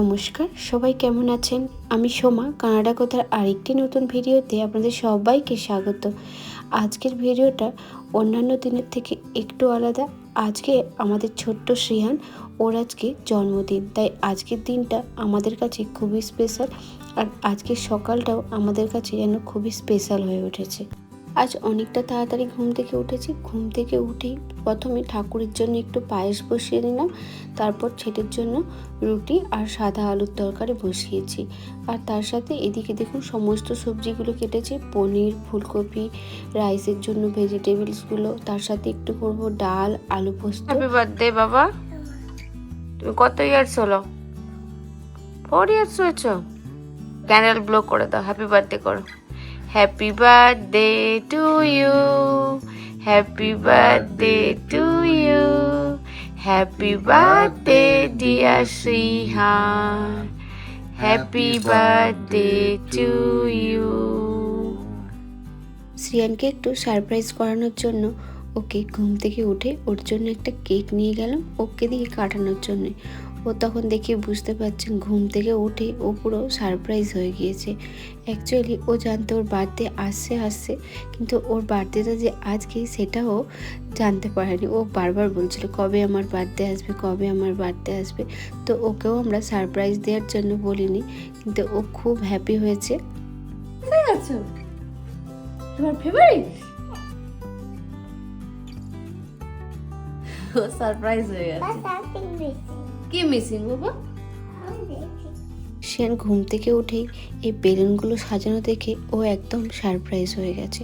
নমস্কার, সবাই কেমন আছেন? আমি সোমা, কানাডা কথার আরেকটি নতুন ভিডিওতে আপনাদের সবাইকে স্বাগত। আজকের ভিডিওটা অন্যান্য দিনের থেকে একটু আলাদা। আজকে আমাদের ছোট্ট শ্রেয়ান ওর আজকে জন্মদিন। তাই আজকের দিনটা আমাদের কাছে খুবই স্পেশাল। আর আজকের সকালটাও আমাদের কাছে যেন খুবই স্পেশাল হয়ে উঠেছে। আজ অনেকটা তাড়াতাড়ি ঘুম থেকে উঠেছি। ঘুম থেকে উঠেই প্রথমে ঠাকুরের জন্য একটু পায়েস বসিয়ে নিলাম। তারপর ছেলের জন্য রুটি আর সাদা আলুর তরকারি বসিয়েছি। আর তার সাথে এদিকে দেখুন সমস্ত সবজিগুলো কেটেছি। পনির, ফুলকপি, রাইসের জন্য ভেজিটেবলসগুলো। তার সাথে একটু করব ডাল, আলু পোস্ত। হ্যাপি বার্থডে বাবা। তুমি কত ইয়ার্স হলো? ফোর ইয়ার্স হয়েছ? ক্যান্ডেল ব্লো করে দাও। হ্যাপি বার্থডে করো। Happy birthday to you happy birthday to you happy birthday dear Srihan happy birthday to you শ্রিয়ানকে একটু সারপ্রাইজ করানোর জন্য ওকে ঘুম থেকে উঠে ওর জন্য একটা কেক নিয়ে গেলাম ওকে দিয়ে কাটানোর জন্য। ও তখন দেখে বুঝতে পারছেন ঘুম থেকে উঠে ও পুরো সারপ্রাইজ হয়ে গিয়েছে। অ্যাকচুয়ালি ও জানতো ওর বার্থডে আসছে আসছে কিন্তু ওর বার্থডেটা যে আজকে সেটাও জানতে পারেনি। ও বারবার বলছিল কবে আমার বার্থডে আসবে? কবে আমার বার্থডে আসবে? তো ওকেও আমরা সারপ্রাইজ দেওয়ার জন্য বলিনি কিন্তু ও খুব হ্যাপি হয়েছে। আছো তোমার ফেভারিট সারপ্রাইজ হয়ে গেছে। কি মিসিং বাবা? সেন ঘুম থেকে উঠেই এই বেলুনগুলো সাজানো দেখে ও একদম সারপ্রাইজ হয়ে গেছে।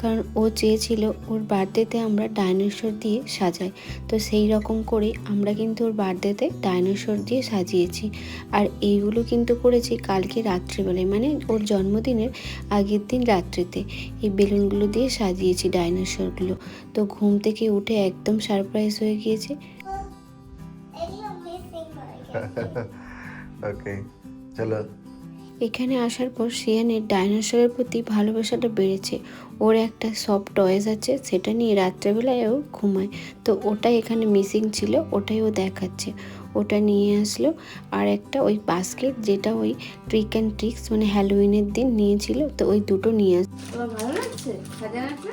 কারণ ও চেয়েছিল ওর বার্থডেতে আমরা ডাইনোসর দিয়ে সাজাই। তো সেই রকম করে আমরা কিন্তু ওর বার্থডেতে ডাইনোসর দিয়ে সাজিয়েছি। আর এইগুলো কিন্তু করেছি কালকে রাত্রিবেলায় মানে ওর জন্মদিনের আগের দিন রাত্রিতে। এই বেলুনগুলো দিয়ে সাজিয়েছি ডাইনোসরগুলো তো ঘুম থেকে উঠে একদম সারপ্রাইজ হয়ে গিয়েছে। ওকে চলো। এখানে আসার পর শিয়ানের ডাইনোসরের প্রতি ভালোবাসাটা বেড়েছে। ওর একটা সফট টয়েস আছে সেটা নিয়ে রাত্রেবেলায় ও ঘুমায়। তো ওটা এখানে মিসিং ছিল ওটাই ও দেখাচ্ছে। ওটা নিয়ে আসলো আর একটা ওই বাস্কেট যেটা ওই ট্রিক অ্যান্ড ট্রিক্স মানে হ্যালোউইনের দিন নিয়েছিল তো ওই দুটো নিয়ে আস ভালো লাগছে? সাজানোটা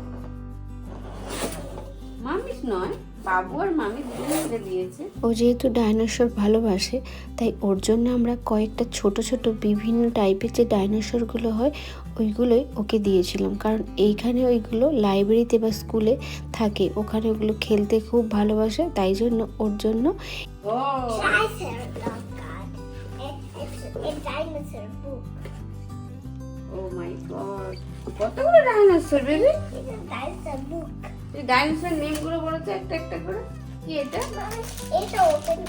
মামিস নয় বাবু আর মামি দুজন মিলে দিয়েছে ও যেহেতু ডাইনোসর ভালোবাসে তাই ওর জন্য আমরা কয়েকটা ছোট ছোট বিভিন্ন টাইপের যে ডাইনোসরগুলো হয় ওইগুলোই ওকে দিয়েছিলাম। কারণ এইখানে ওইগুলো লাইব্রেরিতে বা স্কুলে থাকে ওখানে ওগুলো খেলতে খুব ভালোবাসে তাই জন্য ওর জন্য কতগুলো dinosaur baby? It's a dinosaur book. এই ডাইনোসর নেমগুলো বলো তো একটা একটা করে। কি এটা? এটা ওপেন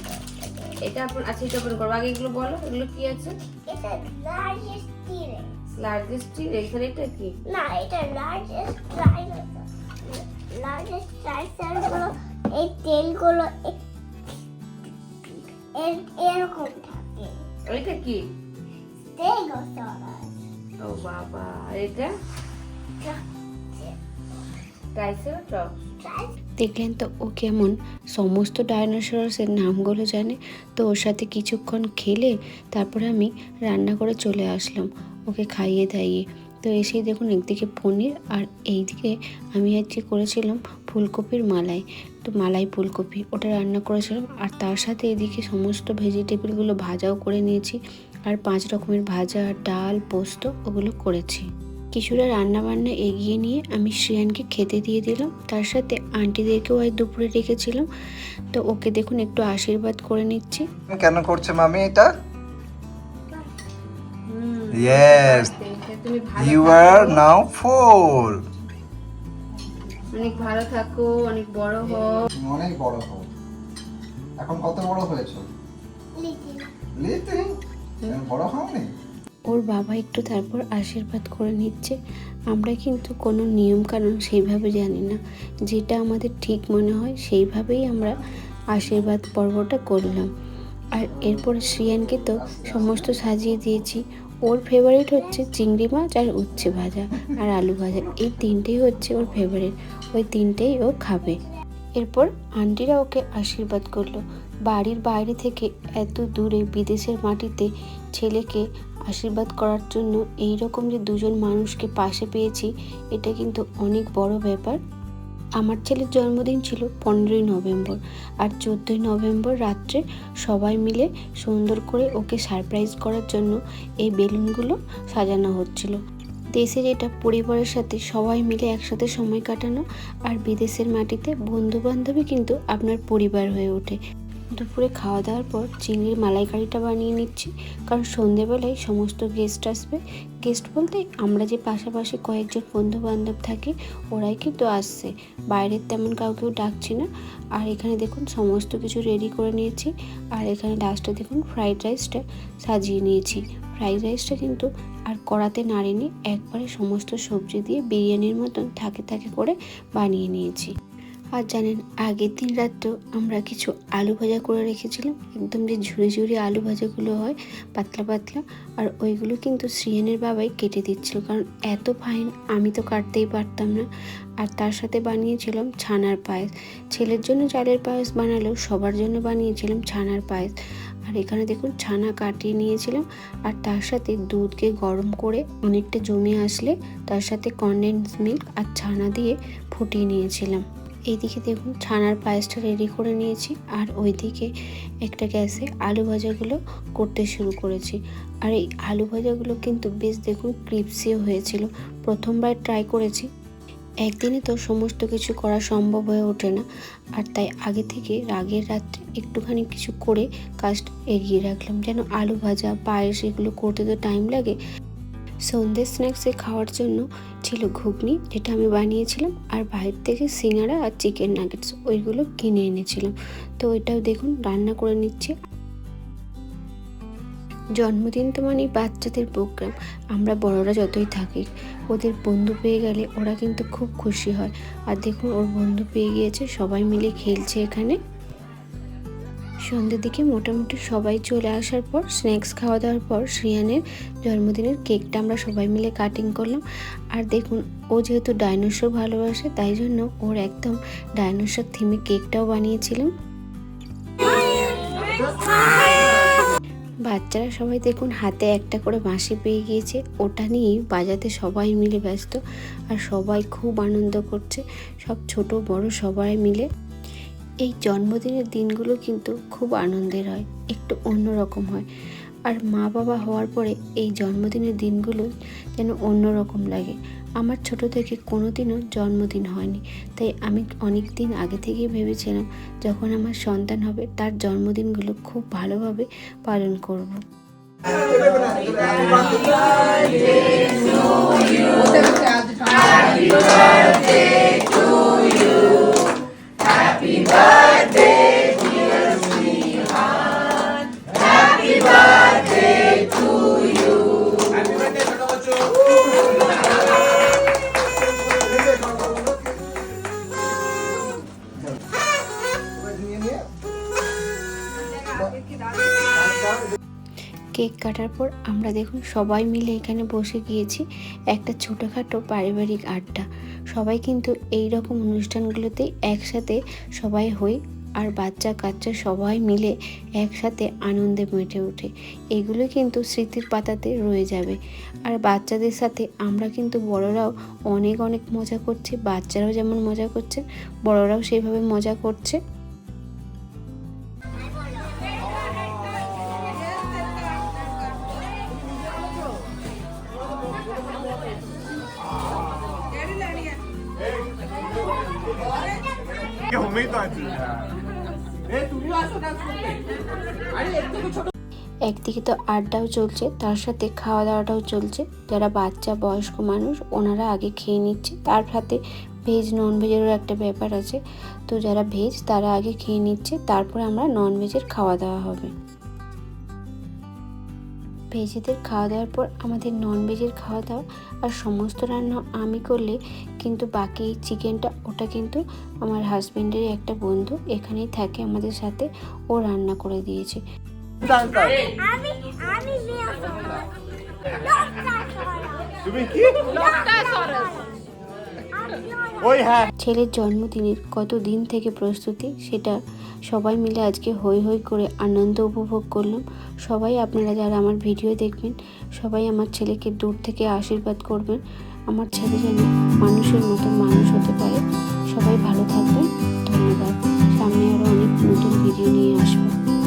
এটা আপনার আচ্ছা এটা ওপেন করব আগে এগুলো বলো এগুলো কি আছে? এটা লার্জেস্ট টিরেক্স লার্জেস্ট এখানে এটা কি? না এটা লার্জেস্ট ডাইনোসর লার্জেস্ট ডাইনোসরগুলো এই তেলগুলো এর- এরকম থাকে। ওইটা কি? স্টেগোসরাস ও বাবা এটা দেখলেন তো ও কেমন? সমস্ত ডাইনোসরাসের নামগুলো জানে তো ওর সাথে কিছুক্ষণ খেলে তারপরে আমি রান্না করে চলে আসলাম, ওকে খাইয়ে দাইয়ে। তো এসে দেখুন একদিকে পনির আর এইদিকে আমি আজকে করেছিলাম ফুলকপির মালাই। তো মালাই ফুলকপি ওটা রান্না করেছিলাম আর তার সাথে এদিকে সমস্ত ভেজিটেবলগুলো ভাজাও করে নিয়েছি আর পাঁচ রকমের ভাজা, ডাল, পোস্ত ওগুলো করেছি। কিছুটা রান্না বান্না এগিয়ে নিয়ে আমি শ্রেয়ানকে খেতে দিয়ে দিলাম। তার সাথে আন্টিদেরকেও আজ দুপুরে রেখেছিলাম। তো ওকে দেখুন একটু আশীর্বাদ করে নিচ্ছি। কেন করছে মামি এটা? ইয়েস তুমি ভালো ইউ আর নাও ফোর অনেক ভালো থাকো অনেক বড় হও। অনেক বড় হও। এখন কত বড় হয়েছো? লিটিল লিটিল বড় হওনি? ওর বাবা একটু তারপর আশীর্বাদ করে নিচ্ছে। আমরা কিন্তু কোনো নিয়মকানুন সেইভাবে জানি না। যেটা আমাদের ঠিক মনে হয়, সেইভাবেই আমরা আশীর্বাদ পর্বটা করলাম। আর এরপর শ্রিয়ানকে তো সমস্ত সাজিয়ে দিয়েছি। ওর ফেভারিট হচ্ছে চিংড়ি মাছ আর উচ্ছে ভাজা আর আলু ভাজা। এই তিনটেই হচ্ছে ওর ফেভারিট ওই তিনটেই ও খাবে। এরপর আন্টিরা ওকে আশীর্বাদ করল। বাড়ির বাইরে থেকে এত দূরে বিদেশের মাটিতে ছেলেকে আশীর্বাদ করার জন্য এই রকম যে দুজন মানুষকে পাশে পেয়েছি, এটা কিন্তু অনেক বড় ব্যাপার। আমার ছেলের জন্মদিন ছিল পনেরোই নভেম্বর আর চোদ্দোই নভেম্বর রাত্রে সবাই মিলে সুন্দর করে ওকে সারপ্রাইজ করার জন্য এই বেলুনগুলো সাজানো হচ্ছিল। দেশের এটা পরিবারের সাথে সবাই মিলে একসাথে সময় কাটানো আর বিদেশের মাটিতে বন্ধু বান্ধবী কিন্তু আপনার পরিবার হয়ে ওঠে। দুপুরে খাওয়া দাওয়ার পর চিংড়ির মালাইকারিটা বানিয়ে নিচ্ছি। কারণ সন্ধেবেলায় সমস্ত গেস্ট আসবে। গেস্ট বলতে আমরা যে পাশাপাশি কয়েকজন বন্ধু বান্ধব থাকি, ওরাই কিন্তু আসছে। বাইরের তেমন কাউকেও ডাকছি না। আর এখানে দেখুন সমস্ত কিছু রেডি করে নিয়েছি। আর এখানে লাস্টে দেখুন ফ্রাইড রাইসটা সাজিয়ে নিয়েছি। ফ্রাইড রাইসটা কিন্তু আর কড়াতে নাড়িনি, একবারে সমস্ত সবজি দিয়ে বিরিয়ানির মতন থাকে থাকে করে বানিয়ে নিয়েছি। আর জানেন, আগের দিন রাত্রেও আমরা কিছু আলু ভাজা করে রেখেছিলাম। একদম যে ঝুড়ি ঝুড়ি আলু ভাজাগুলো হয়, পাতলা পাতলা, আর ওইগুলো কিন্তু শ্রিয়ানের বাবাই কেটে দিচ্ছিল। কারণ এত ফাইন আমি তো কাটতেই পারতাম না। আর তার সাথে বানিয়েছিলাম ছানার পায়েস। ছেলের জন্য চালের পায়েস বানালেও সবার জন্য বানিয়েছিলাম ছানার পায়েস। আর এখানে দেখুন, ছানা কাটিয়ে নিয়েছিলাম। আর তার সাথে দুধকে গরম করে অনেকটা জমে আসলে তার সাথে কনডেন্স মিল্ক আর ছানা দিয়ে ফুটিয়ে নিয়েছিলাম। এইদিকে দেখুন, ছানার পায়েসটা রেডি করে নিয়েছি আর ওইদিকে একটা গ্যাসে আলু ভাজাগুলো করতে শুরু করেছি। আর এই আলু ভাজাগুলো কিন্তু বেশ দেখুন ক্রিপসিও হয়েছিল। প্রথমবার ট্রাই করেছি। একদিনে তো সমস্ত কিছু করা সম্ভব হয়ে ওঠে না। আর তাই আগে থেকে রাগের রাত্রে একটুখানি কিছু করে কাজটা এগিয়ে রাখলাম। যেন আলু ভাজা, পায়েস এগুলো করতে তো টাইম লাগে সন্ধ্যে স্ন্যাক্সে খাওয়ার জন্য ছিল ঘুগনি, যেটা আমি বানিয়েছিলাম, আর বাইরে থেকে সিঙ্গারা আর চিকেন নাগেটস ওইগুলো কিনে এনেছিলাম। তো ওইটাও দেখুন, রান্না করে নিচ্ছি। জন্মদিন তো মানে বাচ্চাদের প্রোগ্রাম আমরা বড়রা যতই থাকি, ওদের বন্ধু পেয়ে গেলে ওরা কিন্তু খুব খুশি হয়। আর দেখুন, ওর বন্ধু পেয়ে গিয়েছে, সবাই মিলে খেলছে এখানে। সন্ধ্যের দিকে মোটামুটি সবাই চলে আসার পর স্ন্যাক্স খাওয়া দাওয়ার পর শ্রিয়ানের জন্মদিনের কেকটা আমরা সবাই মিলে কাটিং করলাম। আর দেখুন, ও যেহেতু ডাইনোসর ভালোবাসে, তাই জন্য ওর একদম ডাইনোসর থিমে কেকটাও বানিয়েছিলাম। বাচ্চারা সবাই দেখুন, হাতে একটা করে বাঁশি পেয়ে গিয়েছে। ওটা নিয়েই বাজাতে সবাই মিলে ব্যস্ত, আর সবাই খুব আনন্দ করছে। সব ছোট, বড় সবাই মিলে এই জন্মদিনের দিনগুলো কিন্তু খুব আনন্দের হয়, একটু অন্যরকম হয়। আর মা বাবা হওয়ার পরে এই জন্মদিনের দিনগুলো যেন অন্যরকম লাগে। আমার ছোট থেকে কোনো দিনও জন্মদিন হয়নি, তাই আমি অনেক দিন আগে থেকেই ভেবেছিলাম যখন আমার সন্তান হবে তার জন্মদিনগুলো খুব ভালোভাবে পালন করব। 감사합니다. কাটার পর আমরা দেখুন সবাই মিলে এখানে বসে গিয়েছি একটা ছোটোখাটো পারিবারিক আড্ডা। সবাই কিন্তু এই রকম অনুষ্ঠানগুলোতে একসাথে সবাই হই আর বাচ্চা কাচ্চা সবাই মিলে একসাথে আনন্দে মেতে ওঠে। এগুলো কিন্তু স্মৃতির পাতাতে রয়ে যাবে। আর বাচ্চাদের সাথে আমরা কিন্তু বড়রাও অনেক অনেক মজা করছি, বাচ্চারাও যেমন মজা করছে, বড়রাও সেইভাবে মজা করছে। একদিকে তো আড্ডাও চলছে, তার সাথে খাওয়া দাওয়াটাও চলছে। যারা বাচ্চা, বয়স্ক মানুষ, ওনারা আগে খেয়ে নিচ্ছে। তার সাথে ভেজ নন ভেজেরও একটা ব্যাপার আছে। তো যারা ভেজ তারা আগে খেয়ে নিচ্ছে, তারপরে আমরা নন ভেজের খাওয়া দাওয়া হবে। ভেজেদের খাওয়া দাওয়ার পর আমাদের নন ভেজের খাওয়া দাওয়া আর সমস্ত রান্না আমি করলে কিন্তু বাকি চিকেনটা ওটা কিন্তু আমার হাজব্যান্ডেরই একটা বন্ধু এখানেই থাকে আমাদের সাথে ও রান্না করে দিয়েছে। তুমি কি? ওই হ্যাঁ। ছেলের জন্মদিনের কত দিন থেকে প্রস্তুতি সেটা সবাই মিলে আজকে হই হই করে আনন্দ উপভোগ করলাম। সবাই আপনারা যারা আমার ভিডিও দেখবেন, সবাই আমার ছেলেকে দূর থেকে আশীর্বাদ করবেন। আমার ছেলে যেন মানুষের মতো মানুষ হতে পারে। সবাই ভালো থাকবেন। ধন্যবাদ। সামনে আরও অনেক নতুন ভিডিও নিয়ে আসব।